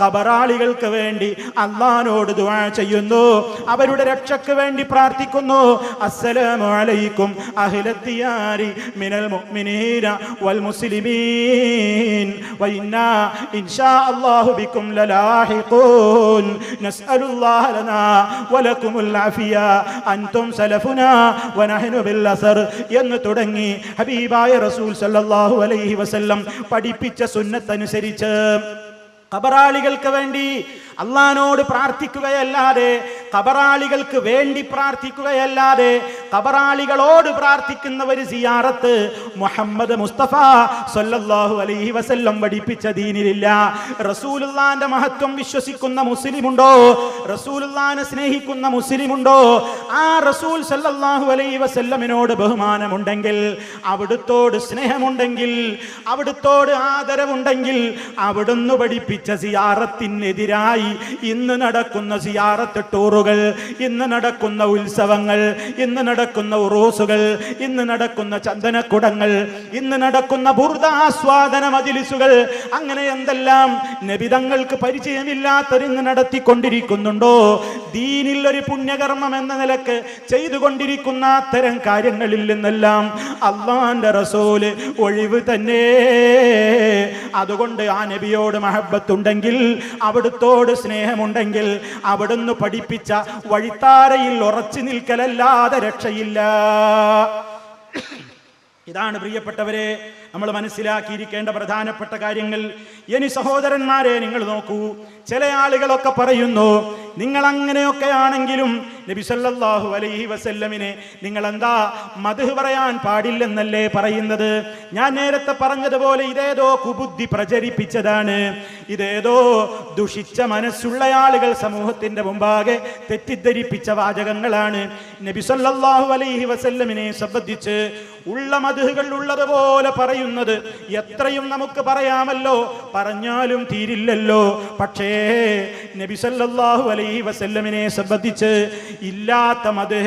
കബറാളികൾക്ക് വേണ്ടി അള്ളഹാനോട് ദുആ ചെയ്യുന്നു. അവരുടെ രക്ഷയ്ക്ക് വേണ്ടി പ്രാർത്ഥിക്കുന്നു. അസ്സലാമു അലൈക്കും അഹ്ലത്തിയാരി മിനൽ മുഅ്മിനീന വൽ മുസ്ലിമീൻ. വഇന്നാ ഇൻഷാ അല്ലാഹു ബിക്കും ലലാഹിഖൂൻ. നസ്അലുല്ലാഹ ലനാ വലക്കുമുൽ ആഫിയ അൻതും സലഫുനാ വനഹ്നു ബിൽ അസർ എന്ന് തുടങ്ങി ഹബീബായ റസൂൽ സല്ലല്ലാഹു അലൈഹി വസല്ലം പഠിപ്പിച്ച സുന്നത്തനുസരിച്ച് കബറാളികൾക്ക് വേണ്ടി അള്ളഹാനോട് പ്രാർത്ഥിക്കുകയല്ലാതെ കബറാളികൾക്ക് വേണ്ടി പ്രാർത്ഥിക്കുകയല്ലാതെ കബറാളികളോട് പ്രാർത്ഥിക്കുന്ന ഒരു സിയാറത്ത് മുഹമ്മദ് മുസ്തഫ സൊല്ലാഹു അലൈഹി വസല്ലം പഠിപ്പിച്ച ദീനിലില്ല. റസൂലുല്ലാന്റെ മഹത്വം വിശ്വസിക്കുന്ന മുസ്ലിമുണ്ടോ? റസൂലുല്ലാനെ സ്നേഹിക്കുന്ന മുസ്ലിമുണ്ടോ? ആ റസൂൽ സല്ലല്ലാഹു അലൈഹി വസല്ലമിനോട് ബഹുമാനമുണ്ടെങ്കിൽ അവിടുത്തോട് സ്നേഹമുണ്ടെങ്കിൽ അവിടുത്തോട് ആദരവുണ്ടെങ്കിൽ അവിടുന്ന് പഠിപ്പിച്ച സിയാറത്തിനെതിരായി ഇന്ന് നടക്കുന്ന സിയാറത്ത് ടൂറുകൾ ഇന്ന് നടക്കുന്ന ഉത്സവങ്ങൾ ഇന്ന് നടക്കുന്ന ഉറൂസുകൾ ഇന്ന് നടക്കുന്ന ചന്ദനക്കുടങ്ങൾ ഇന്ന് നടക്കുന്ന ബുർദാസ്വാദന മജിലിസുകൾ അങ്ങനെ എന്തെല്ലാം നബിതങ്ങൾക്ക് പരിചയമില്ലാത്തരിന്ന് നടത്തിക്കൊണ്ടിരിക്കുന്നുണ്ടോ? ദീനിൽ ഒരു പുണ്യകർമ്മം എന്ന നിലയ്ക്ക് ചെയ്തുകൊണ്ടിരിക്കുന്ന അത്തരം കാര്യങ്ങളിൽ നിന്നെല്ലാം അള്ളാന്റെ റസൂൽ ഒഴിവ് തന്നെ. അതുകൊണ്ട് ആ നബിയോട് മഹബത്തുണ്ടെങ്കിൽ അവിടുത്തോട് സ്നേഹമുണ്ടെങ്കിൽ അവിടുന്ന് പഠിപ്പിച്ച വഴിത്താരയിൽ ഉറച്ചു നിൽക്കലല്ലാതെ രക്ഷയില്ല. ഇതാണ് പ്രിയപ്പെട്ടവരെ നമ്മൾ മനസ്സിലാക്കിയിരിക്കേണ്ട പ്രധാനപ്പെട്ട കാര്യങ്ങൾ. ഇനി സഹോദരന്മാരെ നിങ്ങൾ നോക്കൂ. ചില ആളുകളൊക്കെ പറയുന്നു നിങ്ങൾ അങ്ങനെയൊക്കെ ആണെങ്കിലും നബി സല്ലല്ലാഹു അലൈഹി വസല്ലമിനെ നിങ്ങൾ എന്താ മധു പറയാൻ പാടില്ലെന്നല്ലേ പറയുന്നത്? ഞാൻ നേരത്തെ പറഞ്ഞതുപോലെ ഇതേതോ കുബുദ്ധി പ്രചരിപ്പിച്ചതാണ്. ഇതേതോ ദുഷിച്ച മനസ്സുള്ള ആളുകൾ സമൂഹത്തിന്റെ മുമ്പാകെ തെറ്റിദ്ധരിപ്പിച്ച വാചകങ്ങളാണ്. നബി സല്ലല്ലാഹു അലൈഹി വസല്ലമിനെ സംബന്ധിച്ച് ഉള്ള മധുകൾ ഉള്ളതുപോലെ പറയുന്നത് എത്രയും നമുക്ക് പറയാമല്ലോ പറഞ്ഞാലും തീരില്ലല്ലോ. പക്ഷേ നബി സല്ലല്ലാഹു അലൈഹി വസല്ലമിനെ സംബന്ധിച്ച് ഇല്ലാത്ത മത്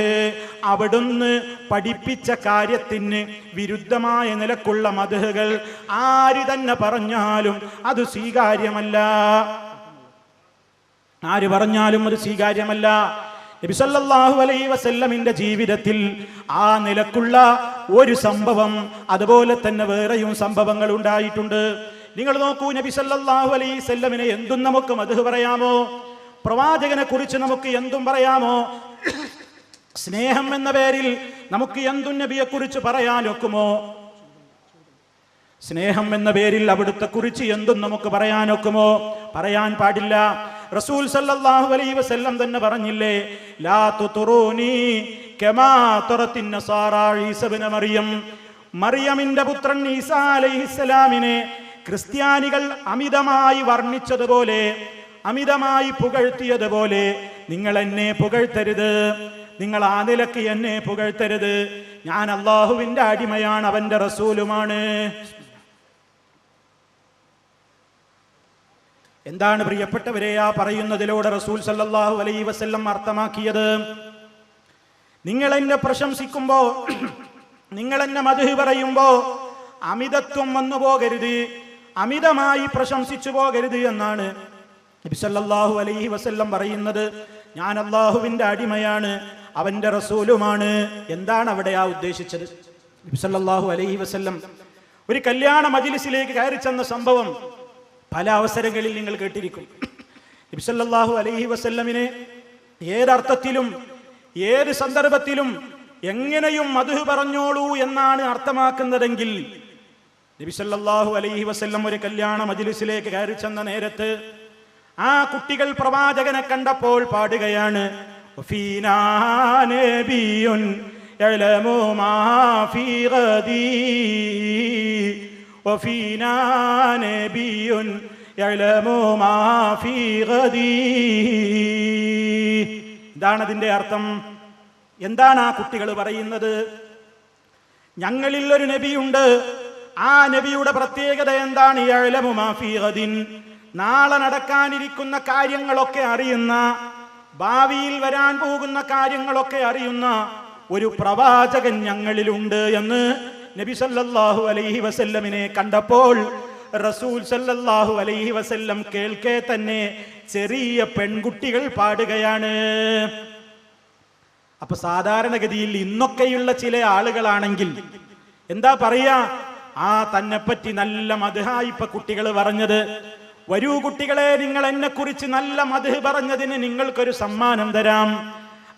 അവിടുന്ന് പഠിപ്പിച്ച കാര്യത്തിന് വിരുദ്ധമായ നിലക്കുള്ള മധുകൾ ആര് തന്നെ പറഞ്ഞാലും അത് സ്വീകാര്യമല്ല. ആര് പറഞ്ഞാലും അത് സ്വീകാര്യമല്ല. നബിസല്ലാഹു അലൈ വസല്ലമിന്റെ ജീവിതത്തിൽ ആ നിലക്കുള്ള ഒരു സംഭവം അതുപോലെ തന്നെ വേറെയും സംഭവങ്ങൾ ഉണ്ടായിട്ടുണ്ട്. നിങ്ങൾ നോക്കൂ നബി സല്ലല്ലാഹു അലൈഹി വസല്ലമിനെ എന്തും നമുക്ക് മധു പറയാമോ? പ്രവാചകനെ കുറിച്ച് നമുക്ക് എന്തും പറയാമോ? സ്നേഹം എന്ന പേരിൽ നമുക്ക് എന്തും നബിയെ കുറിച്ച് പറയാനൊക്കുമോ സ്നേഹം എന്ന പേരിൽ അവിടുത്തെ കുറിച്ച് എന്തും നമുക്ക് പറയാനൊക്കുമോ പറയാൻ പാടില്ല. റസൂൽ സല്ലല്ലാഹു അലൈഹി വസല്ലം തന്നെ പറഞ്ഞില്ലേ ലാ തുറൂനി കമാ തുറത്തിൻ നസാറ ഈസ മറിയം. മറിയമിന്റെ പുത്രൻ ഈസാ അലൈഹിസ്സലാമിനെ ക്രിസ്ത്യാനികൾ അമിതമായി വർണിച്ചതുപോലെ അമിതമായി പുകഴ്ത്തിയതുപോലെ നിങ്ങൾ എന്നെ പുകഴ്ത്തരുത്. നിങ്ങൾ ആ നിലയ്ക്ക് എന്നെ പുകഴ്ത്തരുത്. ഞാൻ അള്ളാഹുവിന്റെ അടിമയാണ് അവന്റെ റസൂലുമാണ്. എന്താണ് പ്രിയപ്പെട്ടവരെ ആ പറയുന്നതിലൂടെ റസൂൽ സല്ലാഹു അലൈ വസ്ല്ലം അർത്ഥമാക്കിയത്? നിങ്ങൾ എന്നെ പ്രശംസിക്കുമ്പോ നിങ്ങൾ എന്നെ മധു പറയുമ്പോ അമിതത്വം വന്നു പോകരുത് അമിതമായി പ്രശംസിച്ചു പോകരുത് എന്നാണ് നബി സല്ലല്ലാഹു അലൈഹി വസല്ലം പറയുന്നത്. ഞാൻ അള്ളാഹുവിന്റെ അടിമയാണ് അവന്റെ റസൂലുമാണ്. എന്താണ് അവിടെ ആ ഉദ്ദേശിച്ചത്? നബി സല്ലല്ലാഹു അലൈഹി വസല്ലം ഒരു കല്യാണ മജിലിസിലേക്ക് കയറി ചെന്ന സംഭവം പല അവസരങ്ങളിൽ നിങ്ങൾ കേട്ടിരിക്കും. നബി സല്ലല്ലാഹു അലൈഹി വസല്ലമിനെ ഏതർത്ഥത്തിലും ഏത് സന്ദർഭത്തിലും എങ്ങനെയും മധു പറഞ്ഞോളൂ എന്നാണ് അർത്ഥമാക്കുന്നതെങ്കിൽ നബിസല്ലാഹു അലൈഹി വസ്ല്ലം ഒരു കല്യാണ മജിലിസിലേക്ക് കയറി ചെന്ന നേരത്ത് ആ കുട്ടികൾ പ്രവാചകനെ കണ്ടപ്പോൾ പാടുകയാണ് എന്താണ് അർത്ഥം. എന്താണ് ആ കുട്ടികൾ പറയുന്നത്? ഞങ്ങളിൽ ഒരു നബിയുണ്ട് ആ നബിയുടെ പ്രത്യേകത എന്താണ്? നാളെ നടക്കാനിരിക്കുന്ന കാര്യങ്ങളൊക്കെ അറിയുന്ന ഭാവിയിൽ വരാൻ പോകുന്ന കാര്യങ്ങളൊക്കെ അറിയുന്ന ഒരു പ്രവാചകൻ ഞങ്ങളിലുണ്ട് എന്ന് നബി സല്ലല്ലാഹു അലൈഹി വസല്ലമിനെ കണ്ടപ്പോൾ റസൂൽ സല്ലല്ലാഹു അലൈഹി വസല്ലം കേൾക്കെ തന്നെ ചെറിയ പെൺകുട്ടികൾ പാടുകയാണ്. അപ്പൊ സാധാരണഗതിയിൽ ഇന്നൊക്കെയുള്ള ചില ആളുകളാണെങ്കിൽ എന്താ പറയാ? ആ തന്നെപ്പറ്റി നല്ല മധുഹായിപ്പ കുട്ടികൾ പറഞ്ഞത്. വരൂ കുട്ടികളെ നിങ്ങൾ എന്നെ കുറിച്ച് നല്ല മധു പറഞ്ഞതിന് നിങ്ങൾക്കൊരു സമ്മാനം തരാം.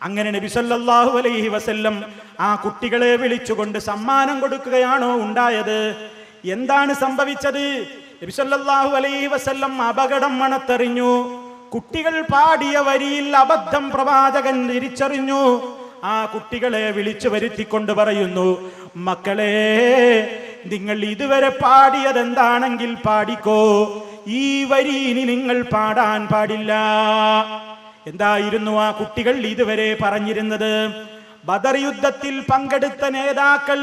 അങ്ങനെ നബി സല്ലല്ലാഹു അലൈഹി വസല്ലം ആ കുട്ടികളെ വിളിച്ചുകൊണ്ട് സമ്മാനം കൊടുക്കുകയാണോ ഉണ്ടായത്? എന്താണ് സംഭവിച്ചത്? നബി സല്ലല്ലാഹു അലൈഹി വസല്ലം അപകടം മണത്തെറിഞ്ഞു. കുട്ടികൾ പാടിയ വരിയിൽ അബദ്ധം പ്രവാചകൻ തിരിച്ചറിഞ്ഞു. ആ കുട്ടികളെ വിളിച്ചു വരുത്തിക്കൊണ്ട് പറയുന്നു മക്കളെ നിങ്ങൾ ഇതുവരെ പാടിയതെന്താണെങ്കിൽ പാടിക്കോ. ഈ വരി ഇനി നിങ്ങൾ പാടാൻ പാടില്ല. എന്തായിരുന്നു ആ കുട്ടികൾ ഇതുവരെ പറഞ്ഞിരുന്നത്? ബദർ യുദ്ധത്തിൽ പങ്കെടുത്ത നേതാക്കൾ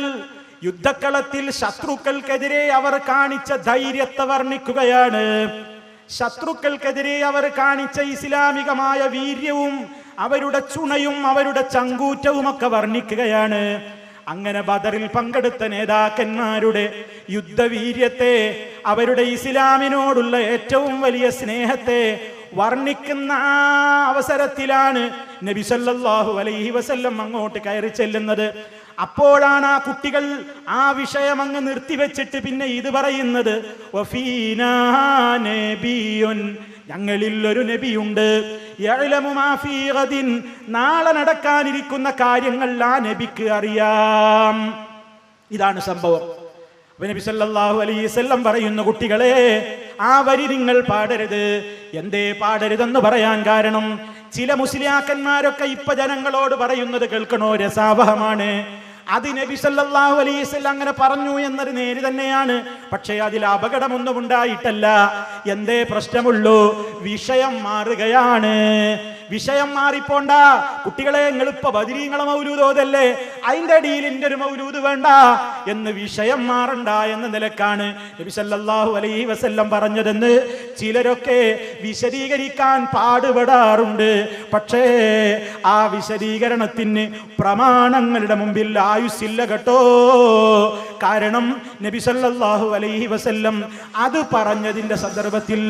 യുദ്ധക്കളത്തിൽ ശത്രുക്കൾക്കെതിരെ അവർ കാണിച്ച ധൈര്യത്തെ വർണിക്കുകയാണ്. ശത്രുക്കൾക്കെതിരെ അവർ കാണിച്ച ഇസ്ലാമികമായ വീര്യവും അവരുടെ ചുണയും അവരുടെ ചങ്കൂറ്റവും ഒക്കെ വർണിക്കുകയാണ്. അങ്ങനെ ബദറിൽ പങ്കെടുത്ത നേതാക്കന്മാരുടെ യുദ്ധവീര്യത്തെ അവരുടെ ഇസ്ലാമിനോടുള്ള ഏറ്റവും വലിയ സ്നേഹത്തെ വർണിക്കുന്ന അവസരത്തിലാണ് നബി സല്ലല്ലാഹു അലൈഹി വസല്ലം അങ്ങോട്ട് കയറി ചെല്ലുന്നത്. അപ്പോഴാണ് ആ കുട്ടികൾ ആ വിഷയം അങ്ങ് നിർത്തിവെച്ചിട്ട് പിന്നെ ഇത് പറയുന്നത് ഞങ്ങളിൽ ഒരു നബിയുണ്ട്. നാളെ നടക്കാനിരിക്കുന്ന കാര്യങ്ങൾ ആ നബിക്ക് അറിയാം. ഇതാണ് സംഭവം. നബി സല്ലല്ലാഹു അലൈഹി വസല്ലം പറയുന്ന കുട്ടികളെ ആ വരി നിങ്ങൾ പാടരുത്. എന്തേ പാടരുതെന്ന് പറയാൻ കാരണം ചില മുസ്ലിയാക്കന്മാരൊക്കെ ഇപ്പൊ ജനങ്ങളോട് പറയുന്നത് കേൾക്കണോ? രസാവഹമാണ്. അത് നബി സല്ലല്ലാഹു അലൈഹി വസല്ലം അങ്ങനെ പറഞ്ഞു എന്നൊരു നേര് തന്നെയാണ്. പക്ഷേ അതിൽ അപകടമൊന്നും ഉണ്ടായിട്ടല്ല. എന്തേ പ്രശ്നമുള്ളൂ? വിഷയം മാറുകയാണ്. വിഷയം മാറിപ്പോണ്ട. കുട്ടികളെ നിങ്ങളിപ്പോ ബദിരീങ്ങളെ മൗലൂദോതല്ലേ അതിന്റെ അടിയിൽ എന്റെ ഒരു മൗലൂദ് വേണ്ട. എന്ന് വിഷയം മാറണ്ട എന്ന നിലക്കാണ് നബി സല്ലല്ലാഹു അലൈഹി വസല്ലം പറഞ്ഞതെന്ന്. ചിലരൊക്കെ വിശദീകരിക്കാൻ പാടുപെടാറുണ്ട്. പക്ഷേ ആ വിശദീകരണത്തിന് പ്രമാണങ്ങളുടെ മുമ്പിൽ ആയുസ്സില്ല കേട്ടോ. കാരണം നബി സല്ലല്ലാഹു അലൈഹി വസല്ലം അത് പറഞ്ഞതിന്റെ സന്ദർഭത്തിൽ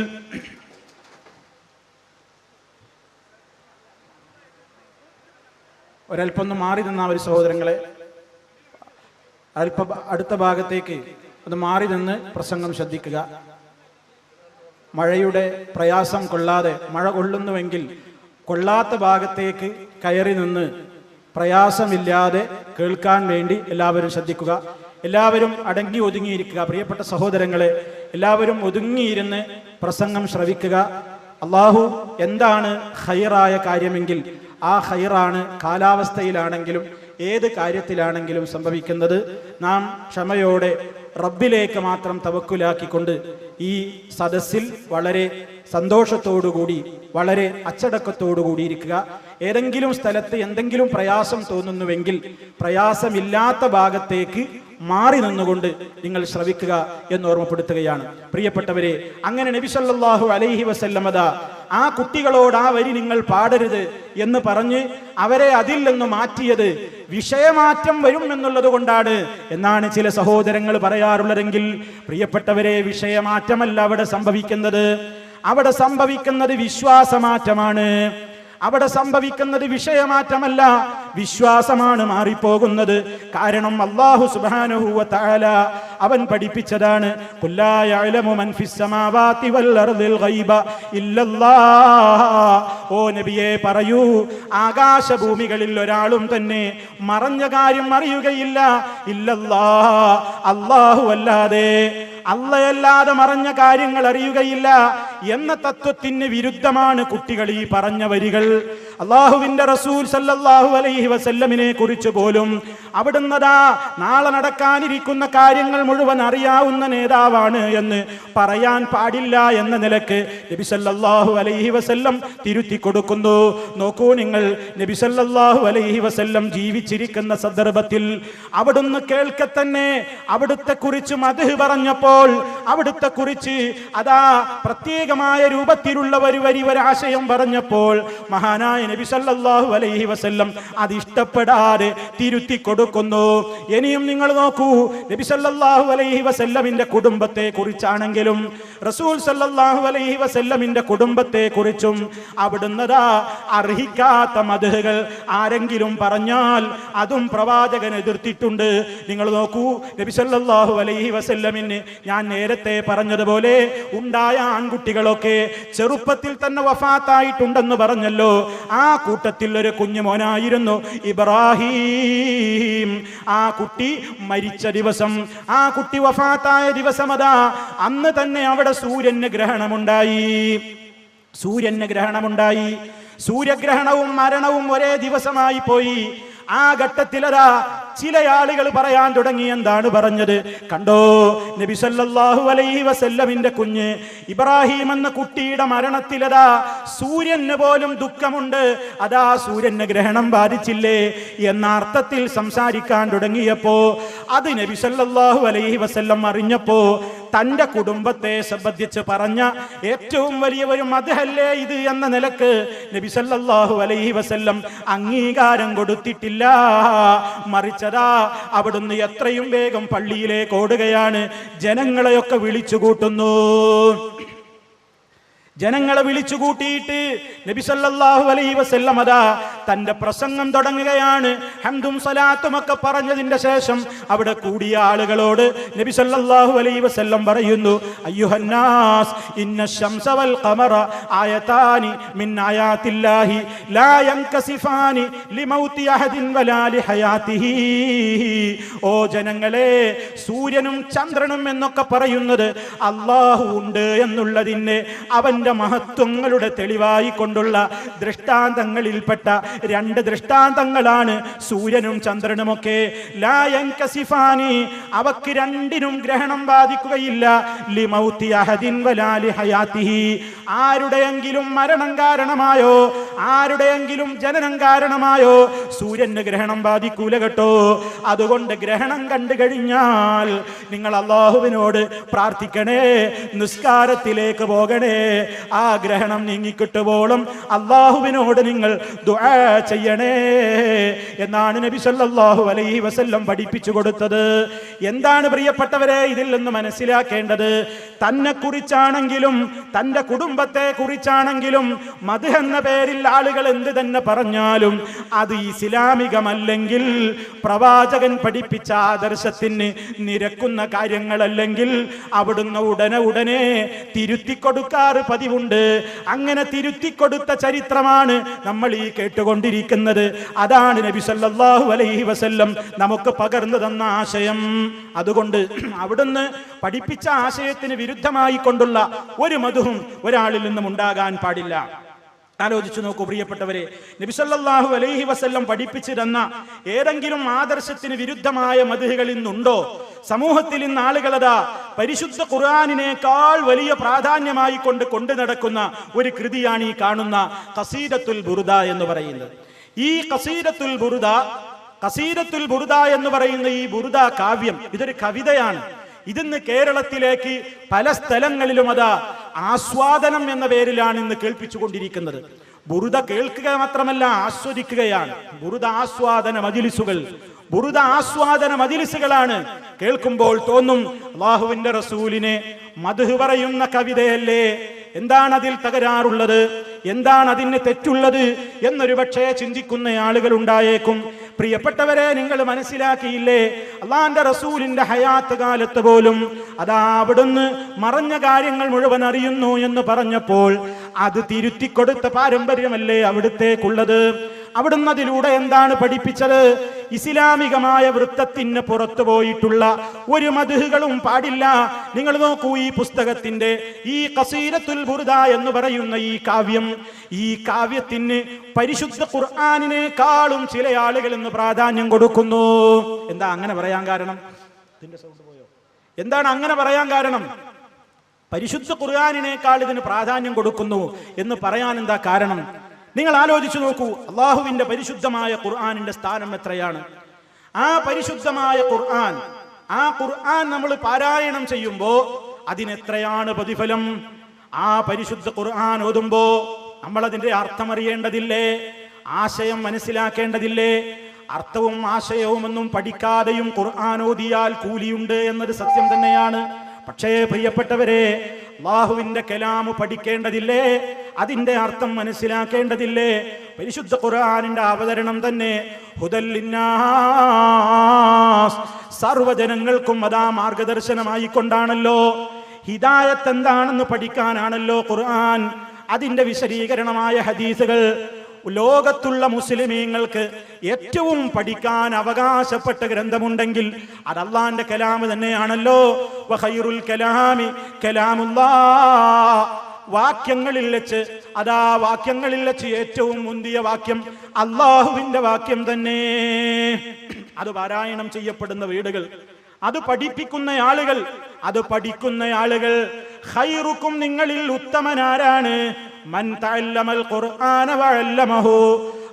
ഒരല്പം ഒന്ന് മാറി നിന്ന ഒരു സഹോദരങ്ങളെ. അല്പ അടുത്ത ഭാഗത്തേക്ക് ഒന്ന് മാറി നിന്ന് പ്രസംഗം ശ്രദ്ധിക്കുക. മഴയുടെ പ്രയാസം കൊള്ളാതെ മഴ കൊള്ളുന്നുവെങ്കിൽ കൊള്ളാത്ത ഭാഗത്തേക്ക് കയറി നിന്ന് പ്രയാസമില്ലാതെ കേൾക്കാൻ വേണ്ടി എല്ലാവരും ശ്രദ്ധിക്കുക. എല്ലാവരും അടങ്ങി ഒതുങ്ങിയിരിക്കുക. പ്രിയപ്പെട്ട സഹോദരങ്ങളെ എല്ലാവരും ഒതുങ്ങിയിരുന്ന് പ്രസംഗം ശ്രവിക്കുക. അള്ളാഹു എന്താണ് ഹൈറായ കാര്യമെങ്കിൽ ആ ഹൈറാണ് കാലാവസ്ഥയിലാണെങ്കിലും ഏത് കാര്യത്തിലാണെങ്കിലും സംഭവിക്കുന്നത്. നാം ക്ഷമയോടെ റബ്ബിലേക്ക് മാത്രം തവക്കുലാക്കിക്കൊണ്ട് ഈ സദസ്സിൽ വളരെ സന്തോഷത്തോടുകൂടി വളരെ അച്ചടക്കത്തോടുകൂടി ഇരിക്കുക. ഏതെങ്കിലും സ്ഥലത്ത് എന്തെങ്കിലും പ്രയാസം തോന്നുന്നുവെങ്കിൽ പ്രയാസമില്ലാത്ത ഭാഗത്തേക്ക് മാറി നിന്നുകൊണ്ട് നിങ്ങൾ ശ്രവിക്കുക എന്ന് ഓർമ്മപ്പെടുത്തുകയാണ്. പ്രിയപ്പെട്ടവരെ അങ്ങനെ നബിസല്ലാഹു അലൈഹി വസല്ലമത ആ കുട്ടികളോട് ആ വരി നിങ്ങൾ പാടരുത്. എന്ന് പറഞ്ഞ് അവരെ അതിൽ നിന്ന് മാറ്റിയത് വിഷയമാറ്റം വരും എന്നുള്ളത് കൊണ്ടാണ് എന്നാണ് ചില സഹോദരങ്ങൾ പറയാറുള്ളതെങ്കിൽ പ്രിയപ്പെട്ടവരെ വിഷയമാറ്റമല്ല അവിടെ സംഭവിക്കുന്നത്. അവിടെ സംഭവിക്കുന്നത് വിശ്വാസമാറ്റമാണ്. അവിടെ സംഭവിക്കുന്നത് വിഷയമാറ്റമല്ല വിശ്വാസമാണ് മാറിപ്പോകുന്നത് കാരണം അള്ളാഹു സുബാനുഹുവ അവൻ പഠിപ്പിച്ചതാണ്. ഓ നബിയെ പറയൂ ആകാശഭൂമികളിൽ ഒരാളും തന്നെ മറഞ്ഞ കാര്യം അറിയുകയില്ല ഇല്ലല്ലാ അല്ലാഹു അല്ലാതെ അല്ലയല്ലാതെ മറഞ്ഞ കാര്യങ്ങൾ അറിയുകയില്ല എന്ന തത്വത്തിന് വിരുദ്ധമാണ് കുട്ടികൾ ഈ പറഞ്ഞ വരികൾ. അള്ളാഹുവിന്റെ റസൂൽ സല്ലല്ലാഹു അലൈഹി വസല്ലമിനെ കുറിച്ച് പോലും അവിടുന്നതാ നാളെ നടക്കാനിരിക്കുന്ന കാര്യങ്ങൾ മുഴുവൻ അറിയാവുന്ന നേതാവാണ് എന്ന് പറയാൻ പാടില്ല എന്ന നിലയ്ക്ക് നബി സല്ലല്ലാഹു അലൈഹി വസല്ലം തിരുത്തി കൊടുക്കുന്നു. നോക്കൂ നിങ്ങൾ നബി സല്ലല്ലാഹു അലൈഹി വസല്ലം ജീവിച്ചിരിക്കുന്ന സന്ദർഭത്തിൽ അവിടുന്ന് കേൾക്കെ തന്നെ അവിടുത്തെ കുറിച്ച് മധു പറഞ്ഞപ്പോൾ അവിടുത്തെ കുറിച്ച് അതാ പ്രത്യേകമായ രൂപത്തിലുള്ള ഒരു വരി ഒരാശയം പറഞ്ഞപ്പോൾ മഹാനായ നബി സല്ലല്ലാഹു അലൈഹി വസല്ലം അത് ഇഷ്ടപ്പെടാതെ തിരുത്തി കൊടുക്കുന്നു. ഇനിയും നിങ്ങൾ നോക്കൂ നബി സല്ലല്ലാഹു അലൈഹി വസല്ലമിന്റെ കുടുംബത്തെ കുറിച്ചാണെങ്കിലും റസൂൽ സല്ലല്ലാഹു അലൈഹി വസല്ലമിന്റെ കുടുംബത്തെ കുറിച്ചും അവിടുന്നതാ അർഹിക്കാത്ത മധുകൾ ആരെങ്കിലും പറഞ്ഞാൽ അതും പ്രവാചകൻ എതിർത്തിട്ടുണ്ട്. നിങ്ങൾ നോക്കൂ നബി സല്ലല്ലാഹു അലൈഹി വസല്ലമിന് ഞാൻ നേരത്തെ പറഞ്ഞതുപോലെ ഉണ്ടായ ആൺകുട്ടികളൊക്കെ ചെറുപ്പത്തിൽ തന്നെ വഫാത്തായിട്ടുണ്ടെന്ന് പറഞ്ഞല്ലോ. ആ കൂട്ടത്തിൽ ഒരു കുഞ്ഞു മോനായിരുന്നു ഇബ്രാഹിം. ആ കുട്ടി മരിച്ച ദിവസം ആ കുട്ടി വഫാത്തായ ദിവസം അതാ അന്ന് തന്നെ അവിടെ സൂര്യന് ഗ്രഹണമുണ്ടായി. സൂര്യന് ഗ്രഹണമുണ്ടായി. സൂര്യഗ്രഹണവും മരണവും ഒരേ ദിവസമായി പോയി. ആ ഘട്ടത്തിലതാ ചില ആളുകൾ പറയാൻ തുടങ്ങി. എന്താണ് പറഞ്ഞത്? കണ്ടോ? നബി സല്ലല്ലാഹു അലൈഹി വസല്ലമിന്റെ കുഞ്ഞ് ഇബ്രാഹിം എന്ന കുട്ടിയുടെ മരണത്തിലതാ സൂര്യന് പോലും ദുഃഖമുണ്ട്. അതാ സൂര്യന് ഗ്രഹണം ബാധിച്ചില്ലേ എന്ന അർത്ഥത്തിൽ സംസാരിക്കാൻ തുടങ്ങിയപ്പോ അത് നബി സല്ലല്ലാഹു അലൈഹി വസല്ലം അറിഞ്ഞപ്പോ തന്റെ കുടുംബത്തെ സംബന്ധിച്ച് പറഞ്ഞ ഏറ്റവും വലിയ ഒരു മതഹല്ലേ ഇത് എന്ന നിലയ്ക്ക് നബി സല്ലല്ലാഹു അലൈഹി വസല്ലം അംഗീകാരം കൊടുത്തിട്ടില്ല. മറിച്ചതാ അവിടുന്ന് എത്രയും വേഗം പള്ളിയിലേക്ക് ഓടുകയാണ്. ജനങ്ങളെയൊക്കെ വിളിച്ചു കൂട്ടുന്നു ജനങ്ങളെ വിളിച്ചു കൂട്ടിയിട്ട് നബിസല്ലാഹു അലൈ വസല്ലമത തന്റെ പ്രസംഗം തുടങ്ങുകയാണ്. ഹംദും സലാത്തും ഒക്കെ പറഞ്ഞതിന്റെ ശേഷം അവിടെ കൂടിയ ആളുകളോട് നബിസല്ലാഹു അലൈ വസല്ലം പറയുന്നു അയ്യുഹന്നാസ് ഇന്ന ഖമറ ആയതാനി മിൻ ആയാത്തില്ലാഹി ലാ ലിമൗതി അഹദിൻ വലാ ലിഹയാതിഹി ഓ ജനങ്ങളെ സൂര്യനും ചന്ദ്രനും എന്നൊക്കെ പറയുന്നത് അള്ളാഹു ഉണ്ട് എന്നുള്ളതിന് അവന്റെ മഹത്വങ്ങളുടെ തെളിവായി കൊണ്ടുള്ള ദൃഷ്ടാന്തങ്ങളിൽപ്പെട്ട രണ്ട് ദൃഷ്ടാന്തങ്ങളാണ് സൂര്യനും ചന്ദ്രനുമൊക്കെ. ലായങ്കസിഫാനി അവക്ക് രണ്ടിനും ഗ്രഹണം ബാധിക്കുകയില്ല. ലിമൗത്തി അഹദിൻ വലാലി ഹയാത്തിഹി ആരുടെയെങ്കിലും മരണം കാരണമായോ? ആരുടെയെങ്കിലും ജനനം കാരണമായോ? സൂര്യന് ഗ്രഹണം ബാധിക്കൂല കേട്ടോ. അതുകൊണ്ട് ഗ്രഹണം കണ്ടു കഴിഞ്ഞാൽ നിങ്ങൾ അള്ളാഹുവിനോട് പ്രാർത്ഥിക്കണേ നിസ്കാരത്തിലേക്ക് പോകണേ. ആ ഗ്രഹണം നീങ്ങിക്കിട്ടുവോളം അള്ളാഹുവിനോട് നിങ്ങൾ ദുആ ചെയ്യണേ എന്നാണ് നബി സല്ലല്ലാഹു അലൈഹി വസല്ലം പഠിപ്പിച്ചു കൊടുത്തത്. എന്താണ് പ്രിയപ്പെട്ടവരെ ഇതിൽ നിന്ന് മനസ്സിലാക്കേണ്ടത്? തന്നെ കുറിച്ചാണെങ്കിലും തന്റെ കുടുംബത്തെ കുറിച്ചാണെങ്കിലും മത് എന്ന പേരിൽ ആളുകൾ എന്ത് തന്നെ പറഞ്ഞാലും അത് ഇസ്ലാമികമല്ലെങ്കിൽ പ്രവാചകൻ പഠിപ്പിച്ച ആദർശത്തിന് നിരക്കുന്ന കാര്യങ്ങളല്ലെങ്കിൽ അവിടുന്ന് ഉടനെ ഉടനെ തിരുത്തിക്കൊടുക്കാറ് പതിവുണ്ട്. അങ്ങനെ തിരുത്തിക്കൊടുത്ത ചരിത്രമാണ് നമ്മൾ ഈ കേട്ടുകൊണ്ടിരിക്കുന്നത്. അതാണ് നബി സല്ലാഹു അലൈഹി വസല്ലം നമുക്ക് പകർന്നു തന്ന ആശയം. അതുകൊണ്ട് അവിടുന്ന് പഠിപ്പിച്ച ആശയത്തിന് വിരുദ്ധമായി കൊണ്ടുള്ള ഒരു മധുവും ഒരാളിൽ നിന്നും ഉണ്ടാകാൻ പാടില്ല. ആലോചിച്ചു നോക്കൂ പ്രിയപ്പെട്ടവരെ നബിസല്ലാഹു അലൈഹി വസല്ലം പഠിപ്പിച്ചു തന്ന ഏതെങ്കിലും ആദർശത്തിന് വിരുദ്ധമായ മധുകൾ ഇന്നുണ്ടോ സമൂഹത്തിൽ ഇന്ന് ആളുകളതാ പരിശുദ്ധ ഖുർആാനിനേക്കാൾ വലിയ പ്രാധാന്യമായി കൊണ്ട് കൊണ്ടു നടക്കുന്ന ഒരു കൃതിയാണ് ഈ കാണുന്ന കസീരത്തുൽ ബുറുദ എന്ന് പറയുന്നത്. ഈ കസീരത്തുൽ ബുറുദ കസീരത്തുൽ ബുറുദ എന്ന് പറയുന്ന ഈ ബുറുദ കാവ്യം ഇതൊരു കവിതയാണ്. ഇതിന്ന് കേരളത്തിലേക്ക് പല സ്ഥലങ്ങളിലും അത് ആസ്വാദനം എന്ന പേരിലാണ് ഇന്ന് കേൾപ്പിച്ചുകൊണ്ടിരിക്കുന്നത്. ബുറുദ കേൾക്കുക മാത്രമല്ല ആസ്വദിക്കുകയാണ്. ബുറുദ ആസ്വാദന മജിലിസുകൾ. ബുറുദ ആസ്വാദന മജിലിസുകളാണ് കേൾക്കുമ്പോൾ തോന്നും അള്ളാഹുവിന്റെ റസൂലിനെ മധു പറയുന്ന കവിതയല്ലേ? എന്താണ് അതിൽ തകരാറുള്ളത്? എന്താണ് അതിന് തെറ്റുള്ളത്? എന്നൊരു പക്ഷേ ചിന്തിക്കുന്ന ആളുകൾ ഉണ്ടായേക്കും. പ്രിയപ്പെട്ടവരെ നിങ്ങൾ മനസ്സിലാക്കിയില്ലേ? അള്ളാന്റെ റസൂലിന്റെ ഹയാത്ത് കാലത്ത് പോലും അതാ അവിടുന്ന് മറഞ്ഞ കാര്യങ്ങൾ മുഴുവൻ അറിയുന്നു എന്ന് പറഞ്ഞപ്പോൾ അത് തിരുത്തിക്കൊടുത്ത പാരമ്പര്യമല്ലേ അവിടുത്തേക്കുള്ളത്? അവിടുന്ന് അതിലൂടെ എന്താണ് പഠിപ്പിച്ചത്? ഇസ്ലാമികമായ വൃത്തത്തിന് പുറത്തു പോയിട്ടുള്ള ഒരു മധുഹുകളും പാടില്ല. നിങ്ങൾ നോക്കൂ ഈ പുസ്തകത്തിന്റെ ഈ കസീരത്തുൽ ബുർദ എന്ന് പറയുന്ന ഈ കാവ്യം. ഈ കാവ്യത്തിന് പരിശുദ്ധ ഖുർആാനിനേക്കാളും ചില ആളുകൾ ഇന്ന് പ്രാധാന്യം കൊടുക്കുന്നു. എന്താ അങ്ങനെ പറയാൻ കാരണം? എന്താണ് അങ്ങനെ പറയാൻ കാരണം? പരിശുദ്ധ ഖുർആാനിനേക്കാൾ ഇതിന് പ്രാധാന്യം കൊടുക്കുന്നു എന്ന് പറയാൻ എന്താ കാരണം? നിങ്ങൾ ആലോചിച്ചു നോക്കൂ അള്ളാഹുവിന്റെ പരിശുദ്ധമായ ഖുർആാനിന്റെ സ്ഥാനം എത്രയാണ്? ആ പരിശുദ്ധമായ ഖുർആൻ ആ ഖുർആൻ നമ്മൾ പാരായണം ചെയ്യുമ്പോൾ അതിനെത്രയാണ് പ്രതിഫലം? ആ പരിശുദ്ധ ഖുർആൻ ഓതുമ്പോ നമ്മൾ അതിന്റെ അർത്ഥം അറിയേണ്ടതില്ലേ ആശയം മനസ്സിലാക്കേണ്ടതില്ലേ? അർത്ഥവും ആശയവും ഒന്നും പഠിക്കാതെയും ഖുർആൻ ഓതിയാൽ കൂലിയുണ്ട് എന്നത് സത്യം തന്നെയാണ്. പക്ഷേ പ്രിയപ്പെട്ടവരെ അള്ളാഹുവിന്റെ കലാമ് പഠിക്കേണ്ടതില്ലേ? അതിന്റെ അർത്ഥം മനസ്സിലാക്കേണ്ടതില്ലേ? പരിശുദ്ധ ഖുർആാനിന്റെ അവതരണം തന്നെ ഹുദല്ലിന്നാസ് സർവജനങ്ങൾക്കും അതാ മാർഗദർശനമായി കൊണ്ടാണല്ലോ ഹിദായത്ത് എന്താണെന്ന് പഠിക്കാനാണല്ലോ ഖുർആൻ. അതിന്റെ വിശദീകരണമായ ഹദീസുകൾ ലോകത്തുള്ള മുസ്ലിമീങ്ങൾക്ക് ഏറ്റവും പഠിക്കാൻ അവകാശപ്പെട്ട ഗ്രന്ഥമുണ്ടെങ്കിൽ അത് അള്ളാന്റെ കലാമ് തന്നെയാണല്ലോ. വഖൈറുൽ കലാമി കലാമുല്ലാ വാക്യങ്ങളിൽ വെച്ച് അതാ വാക്യങ്ങളിൽ വെച്ച് ഏറ്റവും മുന്തിയ വാക്യം അള്ളാഹുവിന്റെ വാക്യം തന്നെ. അത് പാരായണം ചെയ്യപ്പെടുന്ന വീടുകൾ അത് പഠിപ്പിക്കുന്ന ആളുകൾ അത് പഠിക്കുന്ന ആളുകൾ. ഹൈറുക്കും നിങ്ങളിൽ ഉത്തമനാരാണ്. മൻ തഅല്ലമൽ ഖുർആന വഅല്ലമഹു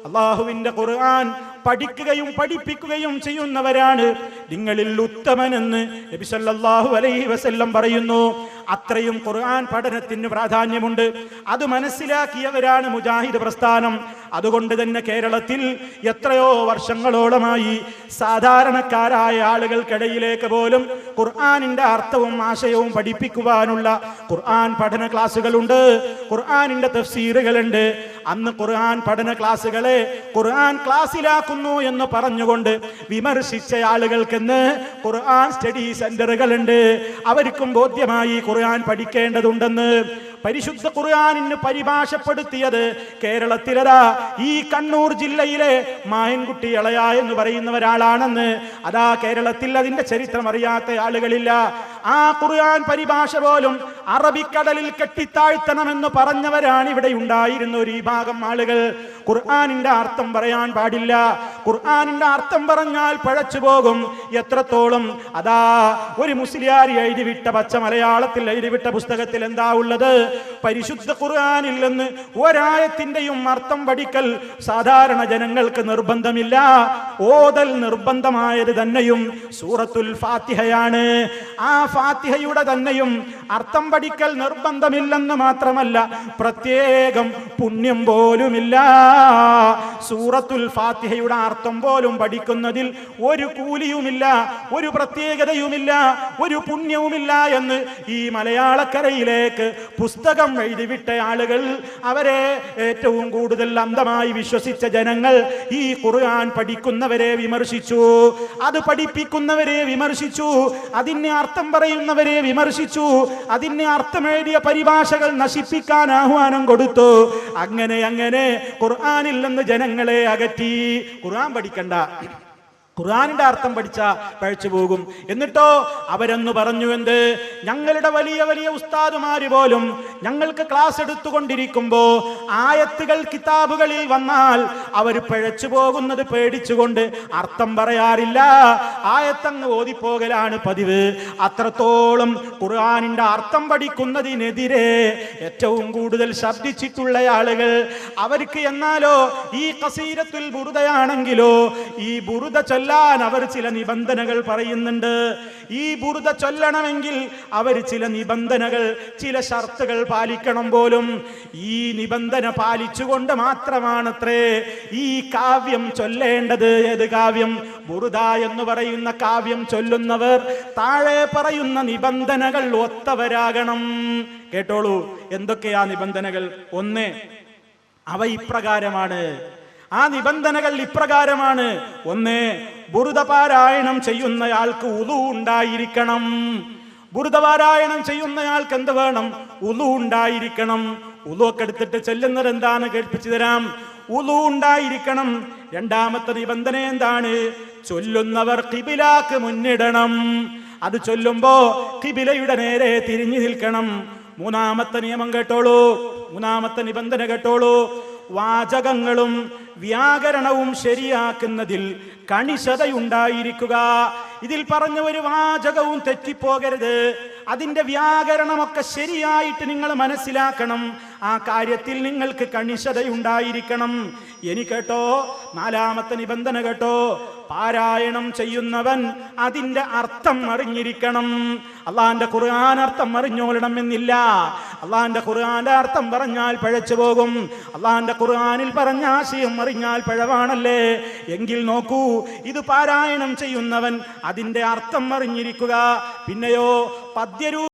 അള്ളാഹുവിന്റെ ഖുർആൻ പഠിക്കുകയും പഠിപ്പിക്കുകയും ചെയ്യുന്നവരാണ്. നിങ്ങളിൽ ഉത്തമനെന്ന് നബി സല്ലല്ലാഹു അലൈഹി വസല്ലം പറയുന്നു. അത്രയും ഖുർആൻ പഠനത്തിന് പ്രാധാന്യമുണ്ട്. അത് മനസ്സിലാക്കിയവരാണ് മുജാഹിദ് പ്രസ്ഥാനം. അതുകൊണ്ട് തന്നെ കേരളത്തിൽ എത്രയോ വർഷങ്ങളോളമായി സാധാരണക്കാരായ ആളുകൾക്കിടയിലേക്ക് പോലും ഖുർആനിന്റെ അർത്ഥവും ആശയവും പഠിപ്പിക്കുവാനുള്ള ഖുർആൻ പഠന ക്ലാസ്സുകളുണ്ട്. ഖുർആനിന്റെ തഫ്സീറുകളുണ്ട്. അന്ന് ഖുർആൻ പഠന ക്ലാസ്സുകളെ ഖുർആൻ ക്ലാസ്സിലാക്കുന്നു എന്ന് പറഞ്ഞുകൊണ്ട് വിമർശിച്ച ആളുകൾക്കെന്ന് ഖുർആൻ സ്റ്റഡി സെന്ററുകളുണ്ട്. അവർക്കും ബോധ്യമായി ഖുർആൻ പഠിക്കേണ്ടതുണ്ടെന്ന് പരിശുദ്ധ ഖുർആാനിന് പരിഭാഷപ്പെടുത്തിയത് കേരളത്തിലതാ ഈ കണ്ണൂർ ജില്ലയിലെ മായൻകുട്ടി ഇളയ എന്ന് പറയുന്ന ഒരാളാണെന്ന് അതാ കേരളത്തിൽ അതിന്റെ ചരിത്രം അറിയാത്ത ആളുകളില്ല. ആ ഖുർആൻ പരിഭാഷ പോലും അറബിക്കടലിൽ കെട്ടിത്താഴ്ത്തണമെന്ന് പറഞ്ഞവരാണ് ഇവിടെ ഉണ്ടായിരുന്ന ഒരു വിഭാഗം ആളുകൾ. ഖുർആനിന്റെ അർത്ഥം പറയാൻ പാടില്ല. ഖുർആാനിന്റെ അർത്ഥം പറഞ്ഞാൽ പഴച്ചു പോകും. എത്രത്തോളം? അതാ ഒരു മുസ്ലിയാരി എഴുതിവിട്ട പച്ച മലയാളത്തിൽ എഴുതിവിട്ട പുസ്തകത്തിൽ എന്താ ഉള്ളത്? പരിശുദ്ധ ഖുർആാനിൽ നിന്ന് ഒരായത്തിന്റെയും അർത്ഥം പഠിക്കൽ സാധാരണ ജനങ്ങൾക്ക് നിർബന്ധമില്ല. ഓതൽ നിർബന്ധമായത് തന്നെയും സൂറത്തുൽ ഫാത്തിഹയാണ്. ആ ഫാത്തിഹയുടെ തന്നെയും അർത്ഥം പഠിക്കൽ നിർബന്ധമില്ലെന്ന് മാത്രമല്ല പ്രത്യേകം പുണ്യം പോലുമില്ല. സൂറത്തുൽ ഫാത്തിഹയുടെ അർത്ഥം പോലും പഠിക്കുന്നതിൽ ഒരു കൂലിയുമില്ല ഒരു പ്രത്യേകതയുമില്ല ഒരു പുണ്യവുമില്ല എന്ന് ഈ മലയാളക്കരയിലേക്ക് പുസ്തകം എഴുതിവിട്ട ആളുകൾ അവരെ ഏറ്റവും കൂടുതൽ അന്ധമായി വിശ്വസിച്ച ജനങ്ങൾ ഈ ഖുർആൻ പഠിക്കുന്നവരെ വിമർശിച്ചു അത് പഠിപ്പിക്കുന്നവരെ വിമർശിച്ചു അതിന് അർത്ഥം പറയുന്നവരെ വിമർശിച്ചു അതിന് അർത്ഥമേടിയ പരിഭാഷകൾ നശിപ്പിക്കാൻ ആഹ്വാനം കൊടുത്തു. അങ്ങനെ അങ്ങനെ ഖുർആനിൽ നിന്ന് ജനങ്ങളെ അകറ്റി. ഖുർആൻ പഠിക്കണ്ട. ഖുർആനിന്റെ അർത്ഥം പഠിച്ച പഴിച്ചു പോകും. എന്നിട്ടോ അവരെന്ന് പറഞ്ഞു എന്ത്? ഞങ്ങളുടെ വലിയ വലിയ ഉസ്താദുമാര് പോലും ഞങ്ങൾക്ക് ക്ലാസ് എടുത്തുകൊണ്ടിരിക്കുമ്പോ ആയത്തുകൾ കിതാബുകളിൽ വന്നാൽ അവർ പഴച്ചു പോകുന്നത് പേടിച്ചുകൊണ്ട് അർത്ഥം പറയാറില്ല. ആയത്തങ്ങ് ഓതിപ്പോകലാണ് പതിവ്. അത്രത്തോളം ഖുർആാനിന്റെ അർത്ഥം പഠിക്കുന്നതിനെതിരെ ഏറ്റവും കൂടുതൽ ശബ്ദിച്ചിട്ടുള്ള ആളുകൾ അവർക്ക് എന്നാലോ ഈ കസീരത്തിൽ ബുറുതയാണെങ്കിലോ ഈ ബുറുദ ചൊല്ലാൻ അവർ ചില നിബന്ധനകൾ പറയുന്നുണ്ട്. ഈ ബുറുദ ചൊല്ലണമെങ്കിൽ അവർ ചില നിബന്ധനകൾ ചില ഷർത്തുകൾ പാലിക്കണം പോലും. ഈ നിബന്ധന പാലിച്ചുകൊണ്ട് മാത്രമാണത്രേ ഈ കാവ്യം ചൊല്ലേണ്ടത്. ഏത് കാവ്യം? ബുറുദ എന്ന് പറയുന്ന കാവ്യം ചൊല്ലുന്നവർ താഴെ പറയുന്ന നിബന്ധനകൾ ഒത്തവരാകണം. കേട്ടോളൂ എന്തൊക്കെയാ നിബന്ധനകൾ? ഒന്ന് അവ ഇപ്രകാരമാണ്. ആ നിബന്ധനകൾ ഇപ്രകാരമാണ്. ഒന്ന് ബുറുദപാരായണം ചെയ്യുന്നയാൾക്ക് ഉതു ഉണ്ടായിരിക്കണം. ബുറുദപാരായണം ചെയ്യുന്നയാൾക്ക് എന്ത് വേണം? ഉതു ഉണ്ടായിരിക്കണം. ഉതു എടുത്തിട്ട് ചെല്ലുന്നത് എന്താണ് കേൾപ്പിച്ചു തരാം. ഉതു ഉണ്ടായിരിക്കണം. രണ്ടാമത്തെ നിബന്ധന എന്താണ്? ചൊല്ലുന്നവർ കിബിലാക്ക് മുന്നിടണം. അത് ചൊല്ലുമ്പോ കിബിലയുടെ നേരെ തിരിഞ്ഞു നിൽക്കണം. മൂന്നാമത്തെ നിയമം കേട്ടോളൂ. മൂന്നാമത്തെ നിബന്ധന കേട്ടോളൂ. വാചകങ്ങളും വ്യാകരണവും ശരിയാക്കുന്നതിൽ കണിശതയുണ്ടായിരിക്കുക. ഇതിൽ പറഞ്ഞ ഒരു വാചകവും തെറ്റിപ്പോകരുത്. അതിന്റെ വ്യാകരണമൊക്കെ ശരിയായിട്ട് നിങ്ങൾ മനസ്സിലാക്കണം. ആ കാര്യത്തിൽ നിങ്ങൾക്ക് കണിശതയുണ്ടായിരിക്കണം. ഇനി കേട്ടോ? നാലാമത്തെ നിബന്ധന കേട്ടോ? പാരായണം ചെയ്യുന്നവൻ അതിന്റെ അർത്ഥം അറിഞ്ഞിരിക്കണം. അള്ളാന്റെ ഖുർആൻ അർത്ഥം അറിഞ്ഞോളണം എന്നില്ല. അള്ളാന്റെ ഖുർആന്റെ അർത്ഥം പറഞ്ഞാൽ പഴച്ചു പോകും. അള്ളാന്റെ ഖുർആനിൽ പറഞ്ഞ ആശയം അറിഞ്ഞാൽ പഴവാണല്ലേ? എങ്കിൽ നോക്കൂ ഇത് പാരായണം ചെയ്യുന്നവൻ അതിന്റെ അർത്ഥം അറിഞ്ഞിരിക്കുക. പിന്നെയോ പദ്യരൂ